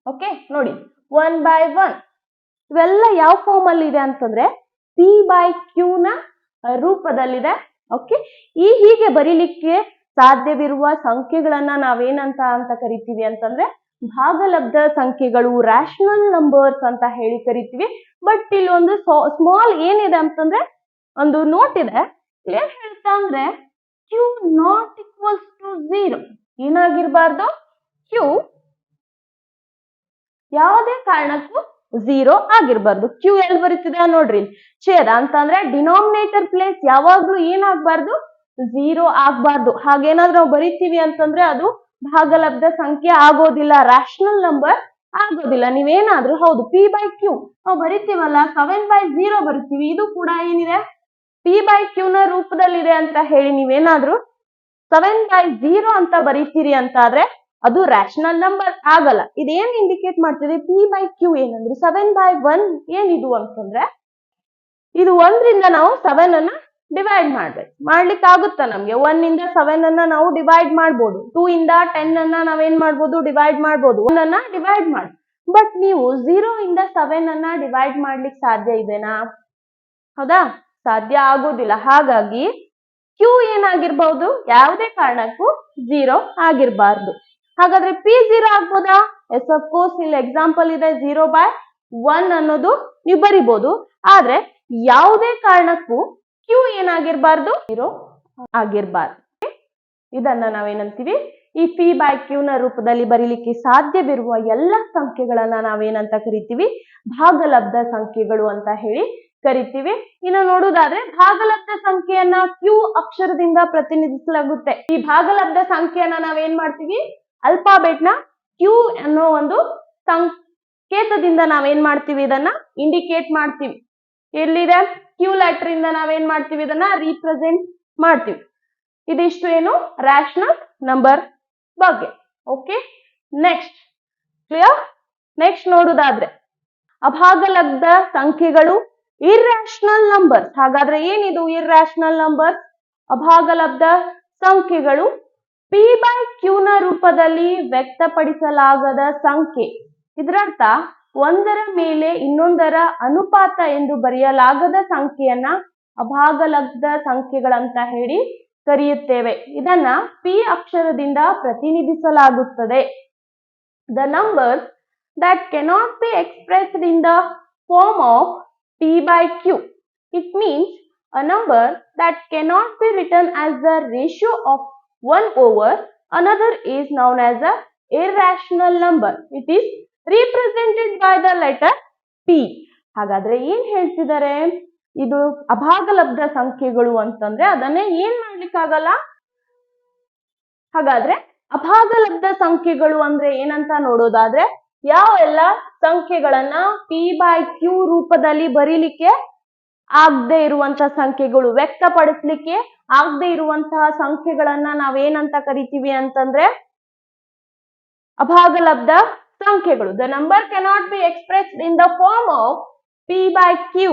okay ನೋಡಿ ಒನ್ ಬೈ ಒನ್ ಇವೆಲ್ಲ ಯಾವ ಫಾರ್ಮ್ ಅಲ್ಲಿ ಇದೆ ಅಂತಂದ್ರೆ ಪಿ ಬೈ ಕ್ಯೂನ ರೂಪದಲ್ಲಿದೆ. ಓಕೆ ಈ ಹೀಗೆ ಬರೀಲಿಕ್ಕೆ ಸಾಧ್ಯವಿರುವ ಸಂಖ್ಯೆಗಳನ್ನ ನಾವೇನಂತ ಅಂತ ಕರಿತೀವಿ ಅಂತಂದ್ರೆ ಭಾಗಲಬ್ಧ ಸಂಖ್ಯೆಗಳು ರ್ಯಾಷನಲ್ ನಂಬರ್ಸ್ ಅಂತ ಹೇಳಿ ಕರಿತೀವಿ. ಬಟ್ ಇಲ್ಲಿ ಒಂದು ಸ್ಮಾಲ್ ಏನಿದೆ ಅಂತಂದ್ರೆ ಒಂದು ನೋಟ್ ಇದೆ. ಏನ್ ಹೇಳ್ತಾ ಅಂದ್ರೆ q not equals to zero ಏನಾಗಿರ್ಬಾರ್ದು? Q ಯಾವುದೇ ಕಾರಣಕ್ಕೂ ಝೀರೋ ಆಗಿರ್ಬಾರ್ದು. ಕ್ಯೂ ಎಲ್ಲಿ ಬರುತ್ತಿದೆ ನೋಡ್ರಿ ಛೇದ ಅಂತಂದ್ರೆ ಡಿನಾಮಿನೇಟರ್ ಪ್ಲೇಸ್ ಯಾವಾಗ್ಲೂ ಏನಾಗ್ಬಾರ್ದು ಝೀರೋ ಆಗ್ಬಾರ್ದು. ಹಾಗೇನಾದ್ರೂ ನಾವು ಬರಿತೀವಿ ಅಂತಂದ್ರೆ ಅದು ಭಾಗಲಬ್ಧ ಸಂಖ್ಯೆ ಆಗೋದಿಲ್ಲ. ರಾಷನಲ್ ನಂಬರ್ ಆಗೋದಿಲ್ಲ. ನೀವೇನಾದ್ರೂ ಹೌದು. ಪಿ ಬೈ ಕ್ಯೂ ನಾವು ಬರಿತೀವಲ್ಲ? ಸೆವೆನ್ ಬೈ ಝೀರೋ ಬರಿತೀವಿ. ಇದು ಕೂಡ ಏನಿದೆ? ಪಿ ಬೈ ಕ್ಯೂ ನ ರೂಪದಲ್ಲಿದೆ ಅಂತ ಹೇಳಿ ನೀವೇನಾದ್ರೂ ಸೆವೆನ್ ಬೈ ಝೀರೋ ಅಂತ ಬರೀತೀರಿ ಅಂತ ಆದ್ರೆ ಅದು ರ್ಯಾಷನಲ್ ನಂಬರ್ ಆಗಲ್ಲ. ಇದೇನ್ ಇಂಡಿಕೇಟ್ ಮಾಡ್ತಿದೆ? ಪಿ ಬೈ ಕ್ಯೂ ಏನಂದ್ರೆ ಸೆವೆನ್ ಬೈ ಒನ್ ಏನಿದು ಅಂತಂದ್ರೆ ಇದು ಒಂದ್ರಿಂದ ನಾವು ಸೆವೆನ್ ಅನ್ನ ಡಿವೈಡ್ ಮಾಡ್ಬೇಕು. ಮಾಡ್ಲಿಕ್ಕೆ ಆಗುತ್ತಾ ನಮ್ಗೆ? ಒನ್ ಇಂದ ಸೆವೆನ್ ಅನ್ನ ನಾವು ಡಿವೈಡ್ ಮಾಡ್ಬೋದು. ಟೂ ಇಂದ ಟೆನ್ ಅನ್ನ ನಾವೇನ್ ಮಾಡ್ಬೋದು? ಡಿವೈಡ್ ಮಾಡ್ಬೋದು. ಒನ್ ಅನ್ನ ಡಿವೈಡ್ ಮಾಡಿ ಬಟ್ ನೀವು ಝೀರೋ ಇಂದ ಸೆವೆನ್ ಅನ್ನ ಡಿವೈಡ್ ಮಾಡ್ಲಿಕ್ಕೆ ಸಾಧ್ಯ ಇದೆನಾ? ಹೌದಾ? ಸಾಧ್ಯ ಆಗೋದಿಲ್ಲ. ಹಾಗಾಗಿ ಕ್ಯೂ ಏನಾಗಿರ್ಬಹುದು ಯಾವುದೇ ಕಾರಣಕ್ಕೂ ಝೀರೋ ಆಗಿರಬಾರ್ದು. ಹಾಗಾದ್ರೆ ಪಿ ಜೀರೋ ಆಗ್ಬೋದಾ? ಎಸ್ ಅಫ್ ಕೋರ್ಸ್ ಇಲ್ಲಿ ಎಕ್ಸಾಂಪಲ್ ಇದೆ ಜೀರೋ ಬೈ ಒನ್ ಅನ್ನೋದು ನೀವು ಬರಿಬಹುದು ಆದ್ರೆ ಯಾವುದೇ ಕಾರಣಕ್ಕೂ ಕ್ಯೂ ಏನಾಗಿರ್ಬಾರ್ದು? ಜೀರೋ ಆಗಿರ್ಬಾರ್ದು. ಇದನ್ನ ನಾವೇನಂತೀವಿ? ಈ ಪಿ ಬೈ ಕ್ಯೂ ನ ರೂಪದಲ್ಲಿ ಬರೀಲಿಕ್ಕೆ ಸಾಧ್ಯವಿರುವ ಎಲ್ಲ ಸಂಖ್ಯೆಗಳನ್ನ ನಾವೇನಂತ ಕರಿತೀವಿ? ಭಾಗಲಬ್ಧ ಸಂಖ್ಯೆಗಳು ಅಂತ ಹೇಳಿ ಕರಿತೀವಿ. ಇನ್ನು ನೋಡುವುದಾದ್ರೆ ಭಾಗಲಬ್ಧ ಸಂಖ್ಯೆಯನ್ನ ಕ್ಯೂ ಅಕ್ಷರದಿಂದ ಪ್ರತಿನಿಧಿಸಲಾಗುತ್ತೆ. ಈ ಭಾಗಲಬ್ಧ ಸಂಖ್ಯೆಯನ್ನ ನಾವೇನ್ ಮಾಡ್ತೀವಿ? ಅಲ್ಫಾಬೆಟ್ನ ಕ್ಯೂ ಅನ್ನೋ ಒಂದು ಸಂಕೇತದಿಂದ ನಾವೇನ್ ಮಾಡ್ತೀವಿ ಇದನ್ನ? ಇಂಡಿಕೇಟ್ ಮಾಡ್ತೀವಿ. ಎಲ್ಲಿದೆ? ಕ್ಯೂ ಲೆಟರ್ ಇಂದ ನಾವೇನ್ ಮಾಡ್ತೀವಿ ಇದನ್ನ? ರೀಪ್ರೆಸೆಂಟ್ ಮಾಡ್ತೀವಿ. ಇದಿಷ್ಟು ಏನು? ರ್ಯಾಷನಲ್ ನಂಬರ್ ಬಗ್ಗೆ. ಓಕೆ ನೆಕ್ಸ್ಟ್ ಕ್ಲಿಯರ್ ನೆಕ್ಸ್ಟ್ ನೋಡುದಾದ್ರೆ. ಅಭಾಗಲಬ್ಧ ಸಂಖ್ಯೆಗಳು ಇರ್ರಾಷನಲ್ ನಂಬರ್ಸ್ ಹಾಗಾದ್ರೆ ಏನಿದು ಇರ್ರಾಷನಲ್ ನಂಬರ್ಸ್ ಅಭಾಗಲಬ್ಧ ಸಂಖ್ಯೆಗಳು ಪಿ ಬೈ ಕ್ಯೂ ನ ರೂಪದಲ್ಲಿ ವ್ಯಕ್ತಪಡಿಸಲಾಗದ ಸಂಖ್ಯೆ. ಇದರರ್ಥ, ಒಂದರ ಮೇಲೆ ಇನ್ನೊಂದರ ಅನುಪಾತ ಎಂದು ಬರೆಯಲಾಗದ ಸಂಖ್ಯೆಯನ್ನ ಅಭಾಗಲಬ್ಧ ಸಂಖ್ಯೆಗಳಂತ ಹೇಳಿ ಕರೆಯುತ್ತೇವೆ. ಇದನ್ನ ಪಿ ಅಕ್ಷರದಿಂದ ಪ್ರತಿನಿಧಿಸಲಾಗುತ್ತದೆ. The numbers that cannot be expressed in the form of p by q it means a number that cannot be written as the ratio of 1 over, another is known as a irrational number. It is represented by the letter p. ಹಾಗಾದ್ರೆ ಏನ್ ಹೇಳ್ತಿದ್ದಾರೆ ಇದು ಅಭಾಗಲಬ್ಧ ಸಂಖ್ಯೆಗಳು ಅಂತಂದ್ರೆ ಅದನ್ನೇ ಏನ್ ಮಾಡ್ಲಿಕ್ಕಾಗಲ್ಲ ಹಾಗಾದ್ರೆ ಅಭಾಗಲಬ್ಧ ಸಂಖ್ಯೆಗಳು ಅಂದ್ರೆ ಏನಂತ ನೋಡೋದಾದ್ರೆ ಯಾವ ಎಲ್ಲ ಸಂಖ್ಯೆಗಳನ್ನ ಪಿ ಬೈ ಕ್ಯೂ ರೂಪದಲ್ಲಿ ಬರೀಲಿಕ್ಕೆ ಆಗದೆ ಇರುವಂತ ಸಂಖ್ಯೆಗಳು ವ್ಯಕ್ತಪಡಿಸ್ಲಿಕ್ಕೆ ಆಗದೆ ಇರುವಂತಹ ಸಂಖ್ಯೆಗಳನ್ನ ನಾವೇನಂತ ಕರಿತೀವಿ ಅಂತಂದ್ರೆ ಅಭಾಗಲಬ್ಧ ಸಂಖ್ಯೆಗಳು. The number cannot be express in the form of p by q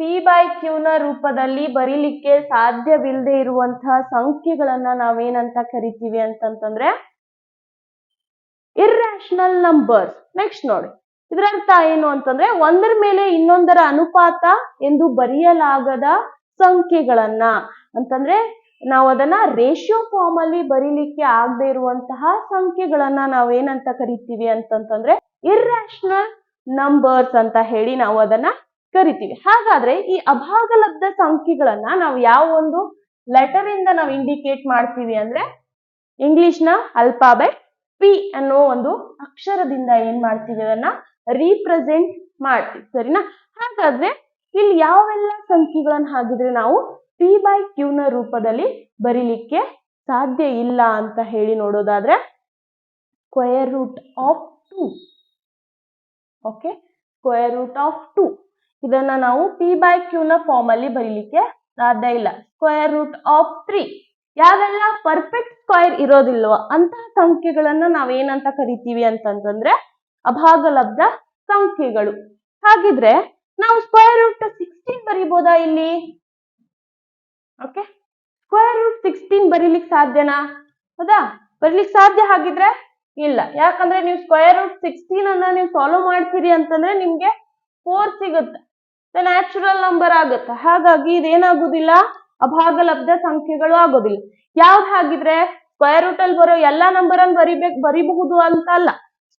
p by q ನ ರೂಪದಲ್ಲಿ ಬರೀಲಿಕ್ಕೆ ಸಾಧ್ಯವಿಲ್ಲದೆ ಇರುವಂತಹ ಸಂಖ್ಯೆಗಳನ್ನ ನಾವೇನಂತ ಕರಿತೀವಿ ಅಂತಂತಂದ್ರೆ ಇರ್ರಾಷನಲ್ ನಂಬರ್ಸ್ ನೆಕ್ಸ್ಟ್ ನೋಡಿ. ಇದರ ಅರ್ಥ ಏನು ಅಂತಂದ್ರೆ ಒಂದರ ಮೇಲೆ ಇನ್ನೊಂದರ ಅನುಪಾತ ಎಂದು ಬರೆಯಲಾಗದ ಸಂಖ್ಯೆಗಳನ್ನ. ಅಂತಂದ್ರೆ ನಾವು ಅದನ್ನ ರೇಷಿಯೋ ಫಾರ್ಮ್ ಅಲ್ಲಿ ಬರೀಲಿಕ್ಕೆ ಆಗದೆ ಇರುವಂತಹ ಸಂಖ್ಯೆಗಳನ್ನ ನಾವೇನಂತ ಕರಿತೀವಿ ಅಂತಂತಂದ್ರೆ ಇರ್ರಾಷನಲ್ ನಂಬರ್ಸ್ ಅಂತ ಹೇಳಿ ನಾವು ಅದನ್ನ ಕರಿತೀವಿ. ಹಾಗಾದ್ರೆ ಈ ಅಭಾಗಲಬ್ಧ ಸಂಖ್ಯೆಗಳನ್ನ ನಾವು ಯಾವ ಒಂದು ಲೆಟರ್ ಇಂದ ನಾವು ಇಂಡಿಕೇಟ್ ಮಾಡ್ತೀವಿ ಅಂದ್ರೆ ಇಂಗ್ಲಿಷ್ನ ಅಲ್ಫಾಬೆಟ್ ಪಿ ಅನ್ನೋ ಒಂದು ಅಕ್ಷರದಿಂದ ಏನ್ ಮಾಡ್ತೀವಿ ಅದನ್ನ ರೀಪ್ರೆಸೆಂಟ್ ಮಾಡ್ತೀವಿ, ಸರಿನಾ? ಹಾಗಾದ್ರೆ ಇಲ್ಲಿ ಯಾವೆಲ್ಲ ಸಂಖ್ಯೆಗಳನ್ನ ಹಾಕಿದ್ರೆ ನಾವು ಪಿ ಬೈ ಕ್ಯೂ ನ ರೂಪದಲ್ಲಿ ಬರೀಲಿಕ್ಕೆ ಸಾಧ್ಯ ಇಲ್ಲ ಅಂತ ಹೇಳಿ ನೋಡೋದಾದ್ರೆ square root of two okay square root of two ಇದನ್ನ ನಾವು ಪಿ ಬೈ ಕ್ಯೂ ನ ಫಾರ್ಮ್ ಅಲ್ಲಿ ಬರೀಲಿಕ್ಕೆ ಸಾಧ್ಯ ಇಲ್ಲ. ಸ್ಕ್ವೇರ್ ರೂಟ್ ಆಫ್ ತ್ರೀ ಯಾವೆಲ್ಲ ಪರ್ಫೆಕ್ಟ್ ಸ್ಕ್ವೈರ್ ಇರೋದಿಲ್ವೋ ಅಂತಹ ಸಂಖ್ಯೆಗಳನ್ನ ನಾವೇನಂತ ಕರಿತೀವಿ ಅಂತಂತಂದ್ರೆ ಅಭಾಗಲಬ್ಧ ಸಂಖ್ಯೆಗಳು. ಹಾಗಿದ್ರೆ ನಾವು ಸ್ಕ್ವೇರ್ ರೂಟ್ ಸಿಕ್ಸ್ಟೀನ್ ಬರಿಬೋದಾ ಇಲ್ಲಿ? ಓಕೆ ಸ್ಕ್ವೇರ್ ರೂಟ್ ಸಿಕ್ಸ್ಟೀನ್ ಬರೀಲಿಕ್ಕೆ ಸಾಧ್ಯನಾ? ಹೌದಾ? ಬರೀಲಿಕ್ಕೆ ಸಾಧ್ಯ ಹಾಗಿದ್ರೆ ಇಲ್ಲ. ಯಾಕಂದ್ರೆ ನೀವು ಸ್ಕ್ವೇರ್ ರೂಟ್ ಸಿಕ್ಸ್ಟೀನ್ ಅನ್ನ ನೀವು ಫಾಲೋ ಮಾಡ್ತೀರಿ ಅಂತಂದ್ರೆ ನಿಮ್ಗೆ ಫೋರ್ ಸಿಗುತ್ತೆ. ನ್ಯಾಚುರಲ್ ನಂಬರ್ ಆಗುತ್ತೆ. ಹಾಗಾಗಿ ಇದೇನಾಗುದಿಲ್ಲ? ಅಭಾಗಲಬ್ಧ ಸಂಖ್ಯೆಗಳು ಆಗೋದಿಲ್ಲ. ಯಾವ್ದು ಹಾಗಿದ್ರೆ ಸ್ಕ್ವೇರ್ ರೂಟ್ ಅಲ್ಲಿ ಬರೋ ಎಲ್ಲಾ ನಂಬರ್ ಅನ್ನು ಬರಿಬೇಕು ಬರಿಬಹುದು ಅಂತ ಅಲ್ಲ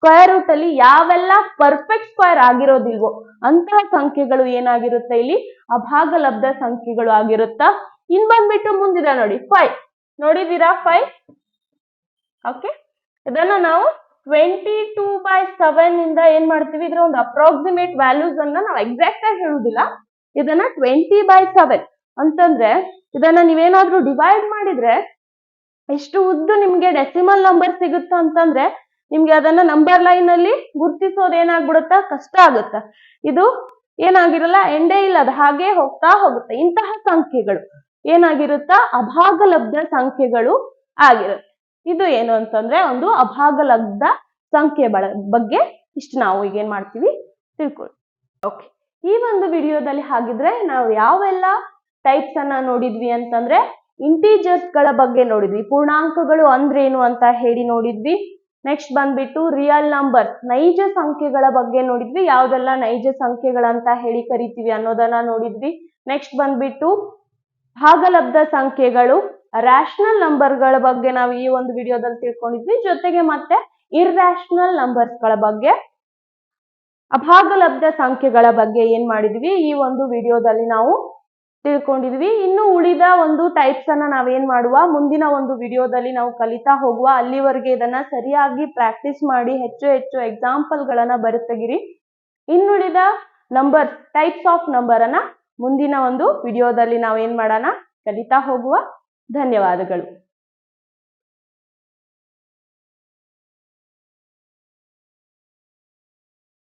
ಸ್ಕ್ವೇರ್ ರೂಟ್ ಅಲ್ಲಿ ಯಾವೆಲ್ಲ ಪರ್ಫೆಕ್ಟ್ ಸ್ಕ್ವೇರ್ ಆಗಿರೋದಿಲ್ವೋ ಅಂತಹ ಸಂಖ್ಯೆಗಳು ಏನಾಗಿರುತ್ತೆ ಇಲ್ಲಿ? ಅಭಾಗಲಬ್ಧ ಸಂಖ್ಯೆಗಳು ಆಗಿರುತ್ತಾ? ಇನ್ ಬಂದ್ಬಿಟ್ಟು ಮುಂದಿದೆ ನೋಡಿ ಫೈವ್ ನೋಡಿದೀರಾ ಫೈವ್ ಓಕೆ ಇದನ್ನ ನಾವು ಟ್ವೆಂಟಿ ಟೂ ಬೈ ಸೆವೆನ್ ಇಂದ ಏನ್ ಮಾಡ್ತೀವಿ? ಇದ್ರ ಒಂದು ಅಪ್ರಾಕ್ಸಿಮೇಟ್ ವ್ಯಾಲ್ಯೂಸ್ ಅನ್ನ ನಾವು ಎಕ್ಸಾಕ್ಟ್ ಆಗಿ ಹೇಳುದಿಲ್ಲ. ಇದನ್ನ ಟ್ವೆಂಟಿ ಬೈ ಸೆವೆನ್ ಅಂತಂದ್ರೆ ಇದನ್ನ ನೀವೇನಾದ್ರೂ ಡಿವೈಡ್ ಮಾಡಿದ್ರೆ ಎಷ್ಟು ಉದ್ದು ನಿಮ್ಗೆ ಡೆಸಿಮಲ್ ನಂಬರ್ ಸಿಗುತ್ತ ಅಂತಂದ್ರೆ ನಿಮ್ಗೆ ಅದನ್ನ ನಂಬರ್ ಲೈನ್ ಅಲ್ಲಿ ಗುರ್ತಿಸೋದು ಏನಾಗ್ಬಿಡುತ್ತ? ಕಷ್ಟ ಆಗುತ್ತ? ಇದು ಏನಾಗಿರಲ್ಲ, ಎಂಡೇ ಇಲ್ಲ ಅದು ಹಾಗೆ ಹೋಗ್ತಾ ಹೋಗುತ್ತೆ. ಇಂತಹ ಸಂಖ್ಯೆಗಳು. ಏನಾಗಿರುತ್ತ? ಅಭಾಗಲಬ್ಧ ಸಂಖ್ಯೆಗಳು ಆಗಿರುತ್ತೆ. ಇದು ಏನು ಅಂತಂದ್ರೆ ಒಂದು ಅಭಾಗಲಬ್ಧ ಸಂಖ್ಯೆ ಬಗ್ಗೆ ಇಷ್ಟು ನಾವು ಈಗ ಏನ್ ಮಾಡ್ತೀವಿ? ತಿಳ್ಕೊಳ್ಳಿ. ಓಕೆ ಈ ಒಂದು ವಿಡಿಯೋದಲ್ಲಿ ಹಾಗಿದ್ರೆ ನಾವು ಯಾವೆಲ್ಲ ಟೈಪ್ಸ್ ಅನ್ನ ನೋಡಿದ್ವಿ ಅಂತಂದ್ರೆ ಇಂಟೀಜರ್ಸ್ಗಳ ಬಗ್ಗೆ ನೋಡಿದ್ವಿ. ಪೂರ್ಣಾಂಕಗಳು ಅಂದ್ರೇನು ಅಂತ ಹೇಳಿ ನೋಡಿದ್ವಿ. ನೆಕ್ಸ್ಟ್ ಬಂದ್ಬಿಟ್ಟು ರಿಯಲ್ ನಂಬರ್ಸ್ ನೈಜ ಸಂಖ್ಯೆಗಳ ಬಗ್ಗೆ ನೋಡಿದ್ವಿ. ಯಾವ್ದೆಲ್ಲ ನೈಜ ಸಂಖ್ಯೆಗಳಂತ ಹೇಳಿ ಕರಿತೀವಿ ಅನ್ನೋದನ್ನ ನೋಡಿದ್ವಿ. ನೆಕ್ಸ್ಟ್ ಬಂದ್ಬಿಟ್ಟು ಭಾಗಲಬ್ಧ ಸಂಖ್ಯೆಗಳು ರ್ಯಾಷನಲ್ ನಂಬರ್ಗಳ ಬಗ್ಗೆ ನಾವು ಈ ಒಂದು ವಿಡಿಯೋದಲ್ಲಿ ತಿಳ್ಕೊಂಡಿದ್ವಿ. ಜೊತೆಗೆ ಮತ್ತೆ ಇರ್ರ್ಯಾಷನಲ್ ನಂಬರ್ಸ್ಗಳ ಬಗ್ಗೆ, ಅಭಾಗಲಬ್ಧ ಸಂಖ್ಯೆಗಳ ಬಗ್ಗೆ ಏನ್ ಮಾಡಿದ್ವಿ? ಈ ಒಂದು ವಿಡಿಯೋದಲ್ಲಿ ನಾವು ತಿಳ್ಕೊಂಡಿದ್ವಿ. ಇನ್ನು ಉಳಿದ ಒಂದು ಟೈಪ್ಸ್ ಅನ್ನ ನಾವೇನ್ ಮಾಡುವ? ಮುಂದಿನ ಒಂದು ವಿಡಿಯೋದಲ್ಲಿ ನಾವು ಕಲಿತಾ ಹೋಗುವ. ಅಲ್ಲಿವರೆಗೆ ಇದನ್ನ ಸರಿಯಾಗಿ ಪ್ರಾಕ್ಟೀಸ್ ಮಾಡಿ ಹೆಚ್ಚು ಹೆಚ್ಚು ಎಕ್ಸಾಂಪಲ್ ಗಳನ್ನ ಬರೆತೆಗಿರಿ. ಇನ್ನುಳಿದ ನಂಬರ್ ಟೈಪ್ಸ್ ಆಫ್ ನಂಬರ್ ಅನ್ನ ಮುಂದಿನ ಒಂದು ವಿಡಿಯೋದಲ್ಲಿ ನಾವೇನ್ ಮಾಡೋಣ? ಕಲಿತಾ ಹೋಗುವ. ಧನ್ಯವಾದಗಳು.